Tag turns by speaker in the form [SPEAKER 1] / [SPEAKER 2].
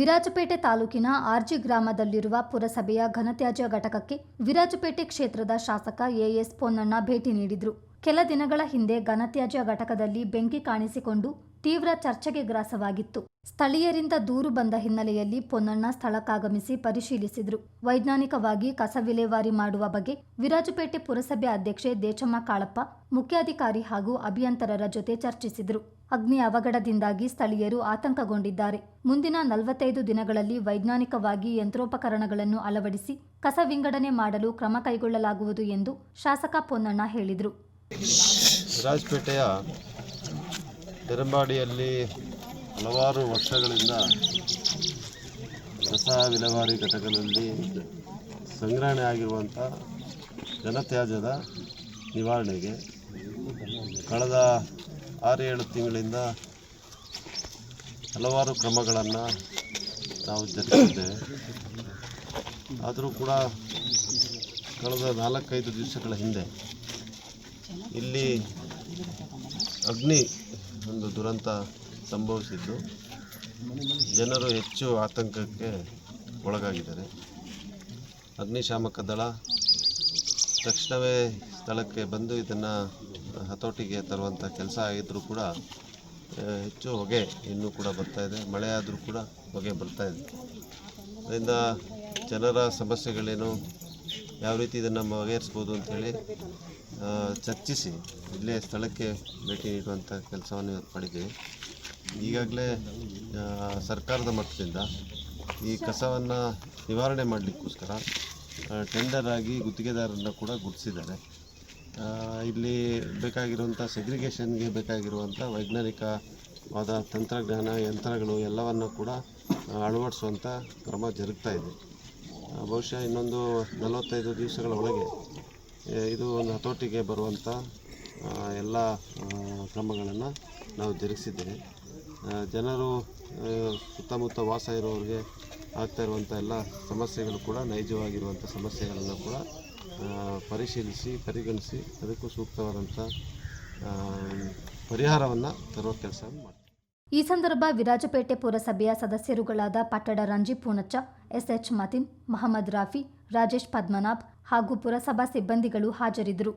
[SPEAKER 1] ವಿರಾಜಪೇಟೆ ತಾಲೂಕಿನ ಆರ್ಜಿ ಗ್ರಾಮದಲ್ಲಿರುವ ಪುರಸಭೆಯ ಘನತ್ಯಾಜ್ಯ ಘಟಕಕ್ಕೆ ವಿರಾಜಪೇಟೆ ಕ್ಷೇತ್ರದ ಶಾಸಕ ಎಎಸ್ ಪೊನ್ನಣ್ಣ ಭೇಟಿ ನೀಡಿದ್ರು. ಕೆಲ ದಿನಗಳ ಹಿಂದೆ ಘನತ್ಯಾಜ್ಯ ಘಟಕದಲ್ಲಿ ಬೆಂಕಿ ಕಾಣಿಸಿಕೊಂಡು ತೀವ್ರ ಚರ್ಚೆಗೆ ಗ್ರಾಸವಾಗಿತ್ತು. ಸ್ಥಳೀಯರಿಂದ ದೂರು ಬಂದ ಹಿನ್ನೆಲೆಯಲ್ಲಿ ಪೊನ್ನಣ್ಣ ಸ್ಥಳಕ್ಕಾಗಮಿಸಿ ಪರಿಶೀಲಿಸಿದ್ರು. ವೈಜ್ಞಾನಿಕವಾಗಿ ಕಸ ವಿಲೇವಾರಿ ಮಾಡುವ ಬಗ್ಗೆ ವಿರಾಜಪೇಟೆ ಪುರಸಭೆ ಅಧ್ಯಕ್ಷೆ ದೇಚಮ್ಮ ಕಾಳಪ್ಪ, ಮುಖ್ಯಾಧಿಕಾರಿ ಹಾಗೂ ಅಭಿಯಂತರರ ಜೊತೆ ಚರ್ಚಿಸಿದ್ರು. ಅಗ್ನಿ ಅವಘಡದಿಂದಾಗಿ ಸ್ಥಳೀಯರು ಆತಂಕಗೊಂಡಿದ್ದಾರೆ. ಮುಂದಿನ ನಲವತ್ತೈದು ದಿನಗಳಲ್ಲಿ ವೈಜ್ಞಾನಿಕವಾಗಿ ಯಂತ್ರೋಪಕರಣಗಳನ್ನು ಅಳವಡಿಸಿ ಕಸ ವಿಂಗಡಣೆ ಮಾಡಲು ಕ್ರಮ ಕೈಗೊಳ್ಳಲಾಗುವುದು ಎಂದು ಶಾಸಕ ಪೊನ್ನಣ್ಣ ಹೇಳಿದರು.
[SPEAKER 2] ರಾಜಪೇಟೆಯ ತೆರಂಬಾಡಿಯಲ್ಲಿ ಹಲವಾರು ವರ್ಷಗಳಿಂದ ಕಸ ವಿಲೇವಾರಿ ಘಟಕದಲ್ಲಿ ಸಂಗ್ರಹಣೆ ಆಗಿರುವಂಥ ಘನತ್ಯಾಜ್ಯದ ನಿವಾರಣೆಗೆ ಕಳೆದ ಆರು ಏಳು ತಿಂಗಳಿಂದ ಹಲವಾರು ಕ್ರಮಗಳನ್ನು ನಾವು ಜರುಗಿಸಿದ್ದೇವೆ. ಆದರೂ ಕೂಡ ಕಳೆದ ನಾಲ್ಕೈದು ದಿವಸಗಳ ಹಿಂದೆ ಇಲ್ಲಿ ಅಗ್ನಿ ಒಂದು ದುರಂತ ಸಂಭವಿಸಿದ್ದು. ಜನರು ಹೆಚ್ಚು ಆತಂಕಕ್ಕೆ ಒಳಗಾಗಿದ್ದಾರೆ. ಅಗ್ನಿಶಾಮಕ ದಳ ತಕ್ಷಣವೇ ಸ್ಥಳಕ್ಕೆ ಬಂದು ಇದನ್ನು ಹತೋಟಿಗೆ ತರುವಂಥ ಕೆಲಸ ಆಗಿದ್ದರೂ ಕೂಡ ಹೆಚ್ಚು ಹೊಗೆ ಇನ್ನೂ ಕೂಡ ಬರ್ತಾ ಇದೆ. ಮಳೆ ಆದರೂ ಕೂಡ ಹೊಗೆ ಬರ್ತಾ ಇದೆ. ಅದರಿಂದ ಜನರ ಸಮಸ್ಯೆಗಳೇನು, ಯಾವ ರೀತಿ ಇದನ್ನು ಬಗೆಹರಿಸ್ಬೋದು ಅಂಥೇಳಿ ಚರ್ಚಿಸಿ. ಇಲ್ಲೇ ಸ್ಥಳಕ್ಕೆ ಭೇಟಿ ನೀಡುವಂಥ ಕೆಲಸವನ್ನು ಇವತ್ತು ಮಾಡಿದ್ದೀವಿ. ಈಗಾಗಲೇ ಸರ್ಕಾರದ ಮಟ್ಟದಿಂದ ಈ ಕಸವನ್ನು ನಿವಾರಣೆ ಮಾಡಲಿಕ್ಕೋಸ್ಕರ ಟೆಂಡರ್ ಆಗಿ ಗುತ್ತಿಗೆದಾರರನ್ನ ಕೂಡ ಗುರುತಿಸಿದ್ದಾರೆ. ಇಲ್ಲಿ ಬೇಕಾಗಿರುವಂಥ ಸೆಗ್ರಿಗೇಷನ್ಗೆ ಬೇಕಾಗಿರುವಂಥ ವೈಜ್ಞಾನಿಕವಾದ ತಂತ್ರಜ್ಞಾನ, ಯಂತ್ರಗಳು ಎಲ್ಲವನ್ನು ಕೂಡ ಅಳವಡಿಸುವಂಥ ಕ್ರಮ ಜರುಗ್ತಾ ಇದೆ. ಬಹುಶಃ ಇನ್ನೊಂದು ನಲವತ್ತೈದು ದಿವಸಗಳ ಒಳಗೆ ಇದು ಒಂದು ಹತೋಟಿಗೆ ಬರುವಂಥ ಎಲ್ಲ ಕ್ರಮಗಳನ್ನು ನಾವು ಜರುಗಿಸಿದ್ದೇವೆ. ಜನರು ಸುತ್ತಮುತ್ತ ವಾಸ ಇರೋರಿಗೆ ಆಗ್ತಾ ಇರುವಂಥ ಎಲ್ಲ ಸಮಸ್ಯೆಗಳು ಕೂಡ, ನೈಜವಾಗಿರುವಂಥ ಸಮಸ್ಯೆಗಳನ್ನು ಕೂಡ ಪರಿಶೀಲಿಸಿ, ಪರಿಗಣಿಸಿ, ಅದಕ್ಕೂ ಸೂಕ್ತವಾದಂಥ ಪರಿಹಾರವನ್ನು ತರುವ ಕೆಲಸ
[SPEAKER 1] ಈ ಸಂದರ್ಭ ವಿರಾಜಪೇಟೆ ಪುರಸಭೆಯ ಸದಸ್ಯರುಗಳಾದ ಪಟ್ಟಡ ರಂಜಿ ಪೂಣಚ್ಚ ಎಸ್ಎಚ್ ಮತಿನ್, ಮಹಮ್ಮದ್ ರಾಫಿ, ರಾಜೇಶ್ ಪದ್ಮನಾಭ್ ಹಾಗೂ ಪುರಸಭಾ ಸಿಬ್ಬಂದಿಗಳು ಹಾಜರಿದ್ದರು.